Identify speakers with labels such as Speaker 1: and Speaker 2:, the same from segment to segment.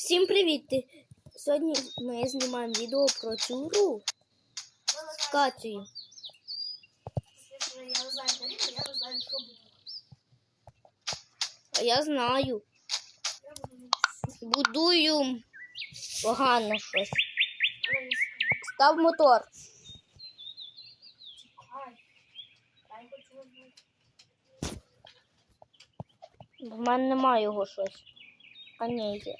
Speaker 1: Всім привіт! Сьогодні ми знімаємо відео про цю гру з
Speaker 2: буде.
Speaker 1: А я знаю. Будую погано щось. Став мотор. В мене немає його щось. А ні, є.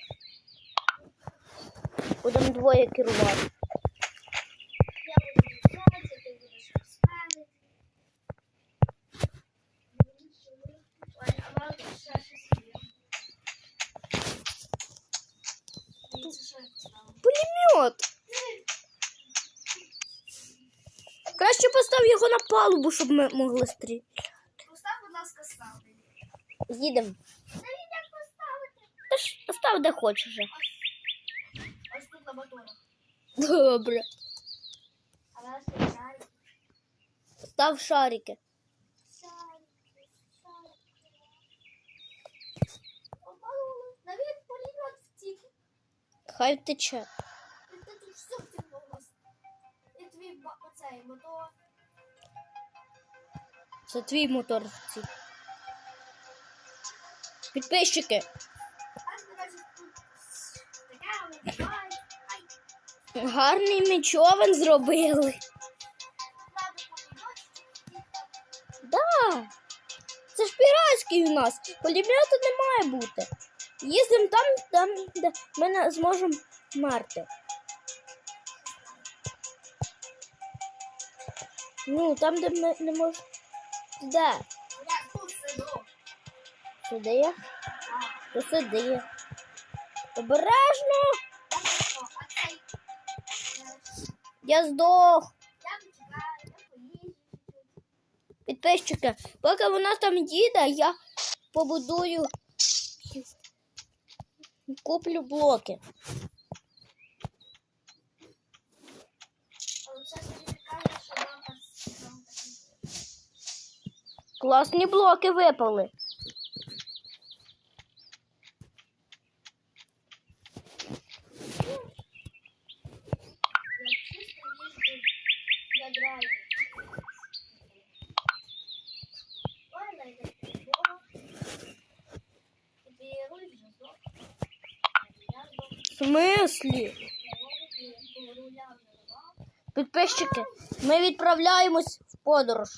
Speaker 1: Будемо двоє керувати.
Speaker 2: Я буду відкривати, ти будеш розставити. Ой, а вам ще щось є. Дивіться, що я поставила.
Speaker 1: Пулемет! Краще постав його на палубу, щоб ми могли стріляти.
Speaker 2: Постав, будь ласка, ставлю.
Speaker 1: Їдемо.
Speaker 2: Та він як поставити?
Speaker 1: Та ж постав де хочеш вже.
Speaker 2: Моторах.
Speaker 1: Добре. Став шарики.
Speaker 2: Навіть полімет втік.
Speaker 1: Хай тече.
Speaker 2: І ти тут все втягнулося. І твій оцей мотор.
Speaker 1: Це твій мотор в ці. Підписчики. Гарний ми зробили. Да. Це ж піратський у нас. Пулемету не має бути. Їздимо там, там, де ми не зможемо мерти. Ну, там, де ми не можемо. Де?
Speaker 2: Я тут сиду.
Speaker 1: Сюди є?
Speaker 2: А,
Speaker 1: сиди. Обережно!
Speaker 2: Я
Speaker 1: здох. Підписчики, поки вона там їде, я побудую. Куплю блоки. Класні блоки випали.
Speaker 2: Я чисто їжджу на драйві. Ой, найде фігура. Тобі руль вже здох. Я здох.
Speaker 1: В смислі? Підписчики, ми відправляємось в подорож.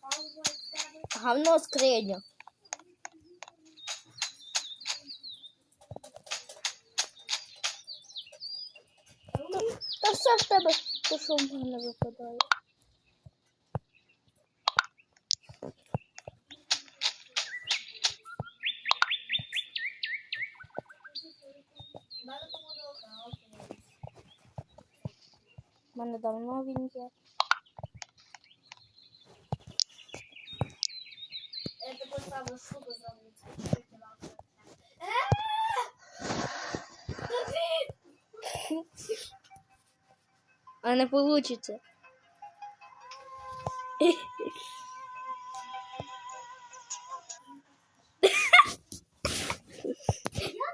Speaker 2: Пауза в тебе.
Speaker 1: Гавно скриню. Та все в тебе, то що в мене випадає.
Speaker 2: У мене помилка, окей.
Speaker 1: У мене давно він є.
Speaker 2: Я поставлю штуку! Давид!
Speaker 1: А не получиться.
Speaker 2: Я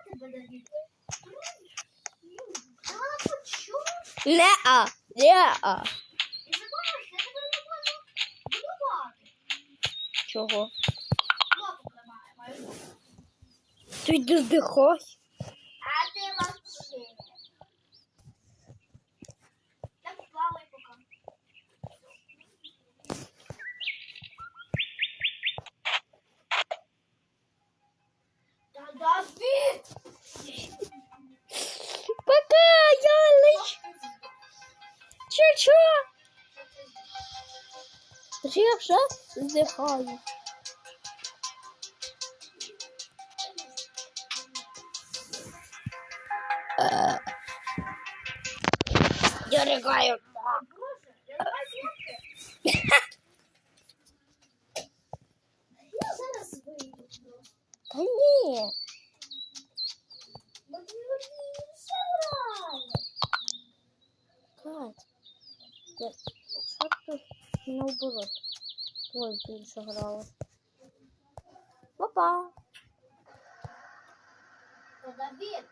Speaker 2: тебе Давид. А, почув?
Speaker 1: Не-а, не-а.
Speaker 2: І забуваєш, я тебе не буду будувати.
Speaker 1: Чого?
Speaker 2: Лопу маю.
Speaker 1: Ти йди здихай.
Speaker 2: А ти вообще. Так плавай пока. Да
Speaker 1: Чо-чо? Я вже здихаю. Е,
Speaker 2: я просто.
Speaker 1: Та ні. Кать. Що наоборот? Ой, більше грала.
Speaker 2: Давід,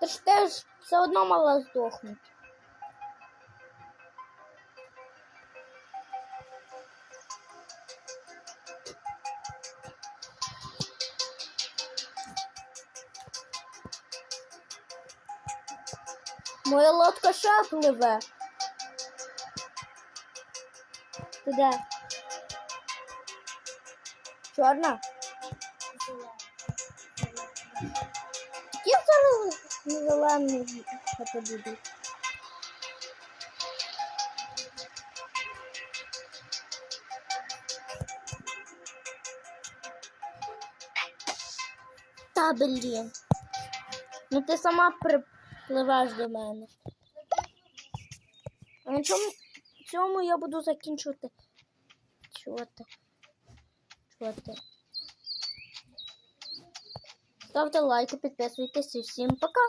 Speaker 1: Ти ж теж все одно мала здохнути. Моя лодка ще пливе. Де? Чорна? Які зараз зелені це будуть? Та блін. Ну ти сама припливеш до мене. А на чому, цьому я буду закінчувати. Чого ти? Чого ти? Ставте лайки, підписуйтесь і всім пока!